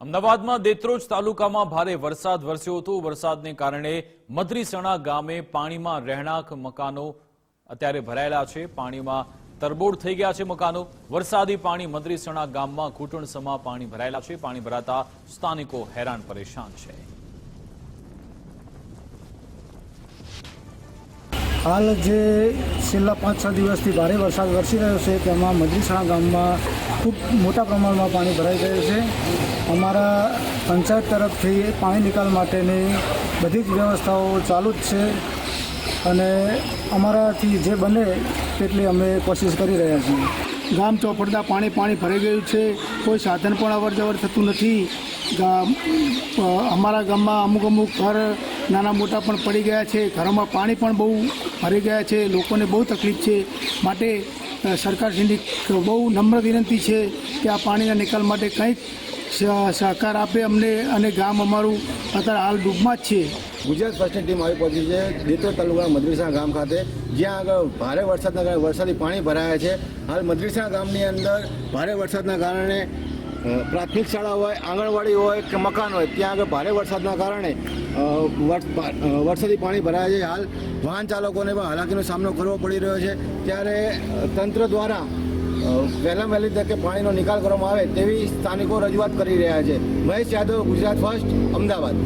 અમદાવાદમાં દેત્રોજ તાલુકામાં ભારે વરસાદ વરસ્યો હતો. વરસાદને કારણે મદ્રીસણા ગામે પાણીમાં રહેણાંક મકાનો અત્યારે ભરાયેલા છે. પાણીમાં તરબોળ થઈ ગયા છે મકાનો. વરસાદી પાણી મદ્રીસણા ગામમાં ઘૂંટણસમાં પાણી ભરાયેલા છે. પાણી ભરાતા સ્થાનિકો હેરાન પરેશાન છે. હાલ જે છેલ્લા પાંચ છ દિવસથી ભારે વરસાદ વરસી રહ્યો છે, તેમાં મજલીસણા ગામમાં ખૂબ મોટા પ્રમાણમાં પાણી ભરાઈ ગયું છે. અમારા પંચાયત તરફથી પાણી નિકાલ માટેની બધી જ વ્યવસ્થાઓ ચાલુ જ છે અને અમારાથી જે બને તેટલી અમે કોશિશ કરી રહ્યા છીએ. ગામ ચોપડતા પાણી પાણી ભરાઈ ગયું છે. કોઈ સાધન પણ અવર જવર થતું નથી. અમારા ગામમાં અમુક અમુક ઘર નાના મોટા પણ પડી ગયા છે. ઘરોમાં પાણી પણ બહુ ભરી ગયા છે. લોકોને બહુ તકલીફ છે. માટે સરકારશ્રીની બહુ નમ્ર વિનંતી છે કે આ પાણીના નિકાલ માટે કંઈક સહકાર આપે અમને અને ગામ અમારું અત્યારે હાલ ડૂબમાં જ છે. ગુજરાત ફર્સ્ટની ટીમ આવી પહોંચી છે. દેતોર તાલુકા મદ્રીસા ગામ ખાતે, જ્યાં આગળ ભારે વરસાદના કારણે વરસાદી પાણી ભરાયા છે. હાલ મદ્રીસા ગામની અંદર ભારે વરસાદના કારણે પ્રાથમિક શાળા હોય, આંગણવાડી હોય કે મકાન હોય, ત્યાં આગળ ભારે વરસાદના કારણે વરસાદી પાણી ભરાયા છે. હાલ વાહન ચાલકોને પણ હાલાકીનો સામનો કરવો પડી રહ્યો છે. ત્યારે તંત્ર દ્વારા વહેલા વહેલી તકે પાણીનો નિકાલ કરવામાં આવે તેવી સ્થાનિકો રજૂઆત કરી રહ્યા છે. મહેશ યાદવ, ગુજરાત ફર્સ્ટ, અમદાવાદ.